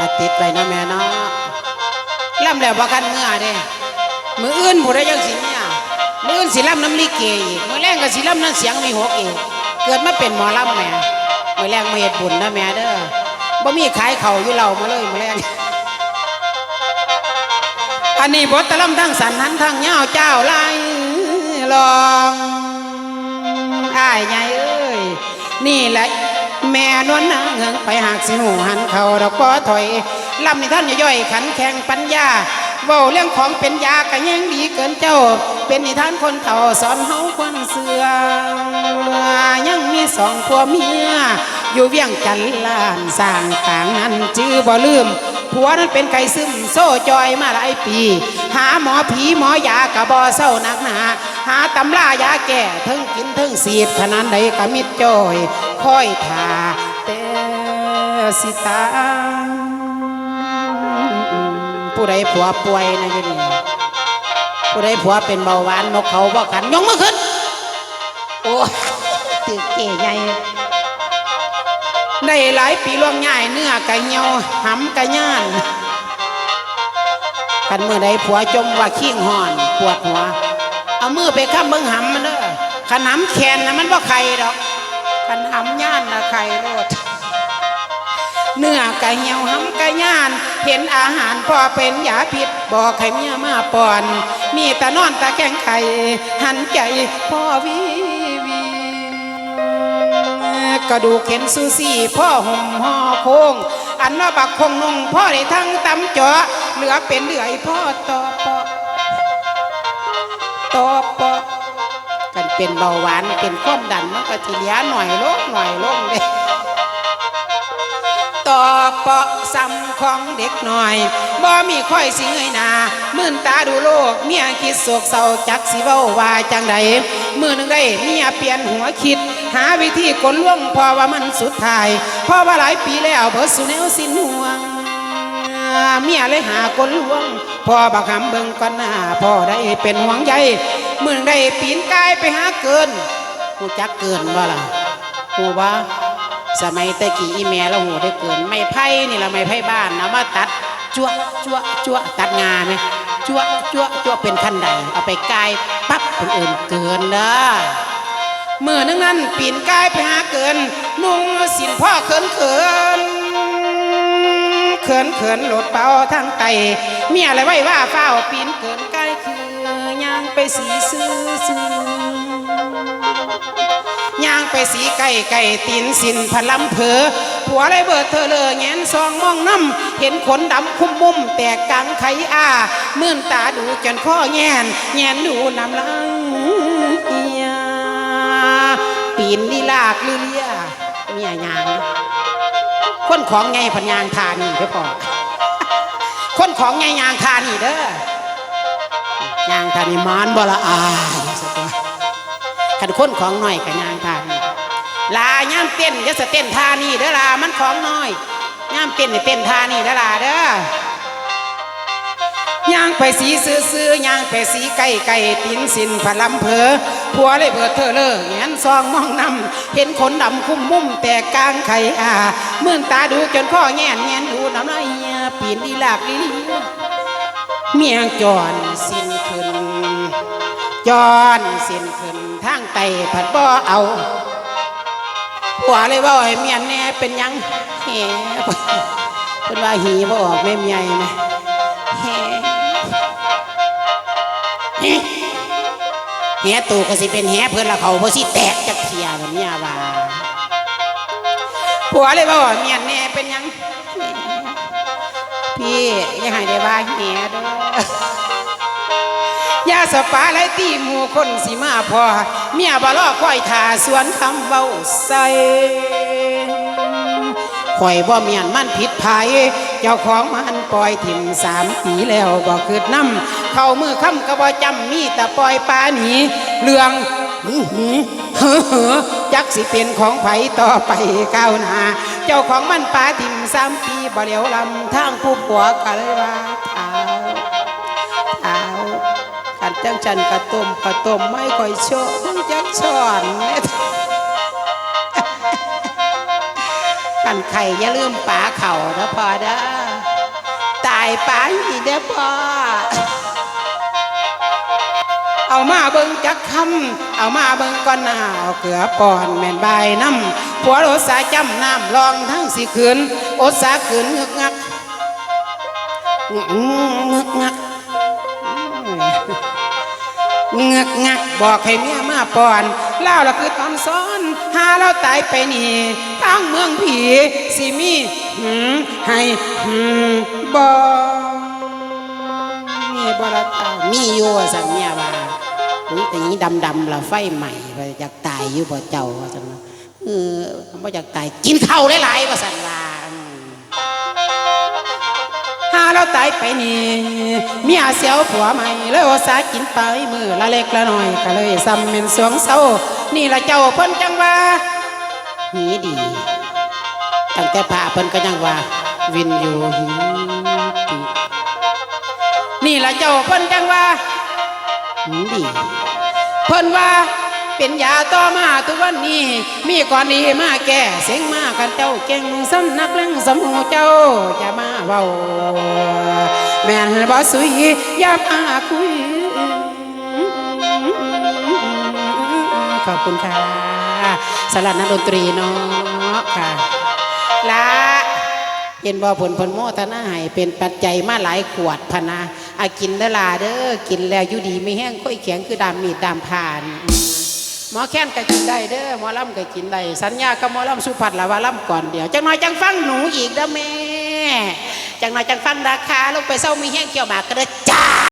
อาติดไปนะแม่เนาะล่ำแล้วบ่กันเมื่อเด้มืออื่นผู้ใดยังสิเนี่ยมืออื่นสิล่ำน้ำลิเกอีกมือแรงก็สิล่ำน้ำเสียงมีหกอีกเกิดมาเป็นหมอลำแม่มือแรงมาเฮ็ดบุญนะแม่เด้อบ่มีขายเข่าอยู่เรามาเลยมือแรงอันนี้บทตะล่ำทั้งสันหันทั้งยาเจ้าไล่ลองอ้ายใหญ่เอ้ยนี่แหละ แม่นวลนางเหิงไปหากสิหูหันเขาดอกบ่ถอยลำในท่านย่อยขันแข่งปัญญาเว้าเรื่องของเป็นยากะยังดีเกินเจ้า เป็นนิทานคนเฒ่าสอนเฮาควรเสือยังมีสองผัวเมีย อยู่เวียงจันทน์ล้านสร้างต่างนั้นจื้อบ่ลืมผัวนั้นเป็นไก่ซึมโซ่จอยมาหลายปี หาหมอผีหมอยากะบอเศร้านักหนา หาตำรายาแก่ทั้งกินทั้งสีดขนาดใดกะมิดจอย คอยทาแต่สิตาผู้ใดผัวป่วยนะอยู่นี่ผู้ใดผัวเป็นเบาหวานนกเขาบ่ขันยกมือขึ้น โอ้ยตึกเก๋ใหญ่ได้หลายปีล่วงง่ายเนื้อกะเหี่ยวหำกะย่านกันเมื่อใดผัวจมว่าขี้งห่อน ปวดหัว เอามือไปข้ามเบิ่งหำมันเด้อขนำแขนนะมันบ่ไข่ดอก ขันหำย่านนะไข่โลดเนื้อกะเหี่ยวหำกะย่าน เห็นอาหารพอเป็นยาพิษบอกให้เมียมาป่อน มีแต่นอนตาแข้งไข่หันใจพ่อวีวีกระดูกเข็นซูซี่พ่อห่มห่อโค้งอันว่าบักคงนงพ่อได้ทั้งตำเจาะเหลือเป็นเหลือยพ่อตอปอตอปอ เป็นเบาหวานเป็นความดันมันก็ทีเหลียหน่อยลงหน่อยลงเด้ต่อเปาะซ้ำของเด็กหน่อยบ่มีค่อยสิเงยหน้ามื่นตาดูโลกเมียคิดโศกเศร้าจักสิเว้าว่าจังใดมือหนึงได้เมียเปลี่ยนหัวคิด หาวิธีกลล่วงเพอว่ามันสุดท้ายเพราะว่าหลายปีแล้วเบิดสุแนวสิ้นห่วงเมียเลยหากลล่วง พ่อบักหำเบิ่งก่อนหน้าพ่อได้เป็นห่วงใยมือหนึ่งได้ปีนกายไปหาเกินกูจักเกินว่าล่ะกูว่าสมัยตะกี้อีแม่เราหูได้เกิน ไม่ไผ่นี่ละไม่ไผ่บ้านนะมาตัดจั่วจั่วจั่วตัดงานไหมจั่วจั่วจั่วเป็นขั้นใดเอาไปกายปั๊บคนอื่นเกินเด้อเมื่อนึงนั้นปีนกายไปหาเกินนุ่งสินพ่อเขินเขิน ขินเขินโหลดเป่าทางไตเมียอะไรไว้ว่าเฝ้าปีนเกินกายคือย่างไปสีซื้อซื้อย่างไปสีไก่ไก่ตีนสินพลัมเพอผัวไรเบิดเธอเลยแงนซองมองน้ำเห็นขนดำคุ้มมุม แตกกลางไขอามื่นตาดูจนข้อแงนแงนดูน้ำลังเอียปีนลีลากลีเลียเมียยาง คนของไงพันยางทานี่เด้อพ่อคนของไงยางทานี่เด้อยางทานี่มานบละอายสักว่าคันคนของหน่อยกับยางทานี่ลาย่ามเต้นย่าสเต้นทานี่เด้อลามันของน้อยย่ามเต้นเต้นทานี่เด้อลาเด้อ ย่างไปสีซื้อซื้อย่างไปสีไก่ไก่ตีนสินพลัมเพอผัวเลยเบิดเธอเลยแงนซองมองนำเห็นขนดำคุ้มมุมแต่กลางไข่อาเมื่นตาดูจนข้อแงนแงนดูน้ำลายเหี่ยปีนดีลากลีเลียเมียงจอนสินขึ้นจอนสินขึ้นทางไตผัดบ่อเอาผัวเลยว่าให้เมียนแน่เป็นยังแหเป็นว่าหีบ่ออกแม่เมียไหม แหตูก็สิเป็นแหเพื่อนละเขาเพราะสิแตกจักเทียแบบเนี้ยว่าผัวเลยบอกว่าเมียนแน่เป็นยัง พี่อย่าให้ได้ว่าแหเด้อยาสปาไรตีหมู่คนสิมาพอ เมียบ่รอคอยทาสวนคำเว้าใส่ข่อยบ่เมียนมันผิดภัย เจ้าของมันปล่อยถิ่มสามปีแล้วบ่คืดน้ำ เข้ามือค่ำก็บ่จำมีแต่ปล่อยปลาหนีเรื่องหือหือเฮ้อเฮ้อจักสิเป็นของไผต่อไปก้าวหน้าเจ้าของมันปลาถิ่มสามปีบ่เหลียวลำทางผู้ผัวก็เลยว่าเท้าเท้ากันจังจันกระต้มกระต้มไม่ค่อยโชว์จักช้อนกันไข่อย่าลืมป๋าเข่านะพอเด้อตายไปเด้อพ่อ เอามาเบิ่งจักคำเอามาเบิ่งก่อนหน้าเอาเกลือป่อนแม่นใบน้ำผัวโอสาจำน้ำลองทั้งสิคืนโอสาคืนงึกงักงึกงักงึกงักบอกให้เมียมาป่อนเล่าละคือตอนซ้อนหาเราตายไปนี่ทั้งเมืองผีสิมีหืมให้หืมบอมี นี่แต่นี้ดำๆเราไฟใหม่ว่าอยากตายอยู่บ่เจ้าว่าสันว่าเออบ่อยากตายกินข้าวหลายๆว่าสันว่าหาเราตายไปนี่เมียเสียวผัวใหม่เลยว่าสากินไปมือละเล็กละน้อยก็เลยซ้ำเป็นสวงเศร้า นี่ละเจ้าเพิ่นจังว่าหีดีตั้งแต่พระเพิ่นก็ยังว่า วินอยู่หีดีนี่ละเจ้าเพิ่นจังว่าหืมดี เพิ่นว่าเป็นยาต่อมาทุกวันนี้ มีก่อนดีมาแก่เสียงมากันเจ้าเก่งสำนักเล่งสำหูเจ้าจะมาเว้าแม่นบ่สุยอย่ามาคุยขอบคุณค่ะสลัดนักดนตรีเนาะค่ะละเห็นบ่ผลผลโมทนาให้เป็นปัจจัยมาหลายขวดพนะ อากินเด้อลาเด้อกินแล้วอยู่ดีไม่แห้งค่อยแข็งคือดามมีดดามผ่าน หมอแค้นก็กินได้เด้อหมอลำก็กินได้สัญญากับหมอลำสุพัฒน์ละว่าลำก่อนเดียวจังน้อยจังฟังหนูอีกเด้อแม่จังน้อยจังฟังราคาลงไปเศร้ามีแห้งเกี่ยวหมากกระเด้อ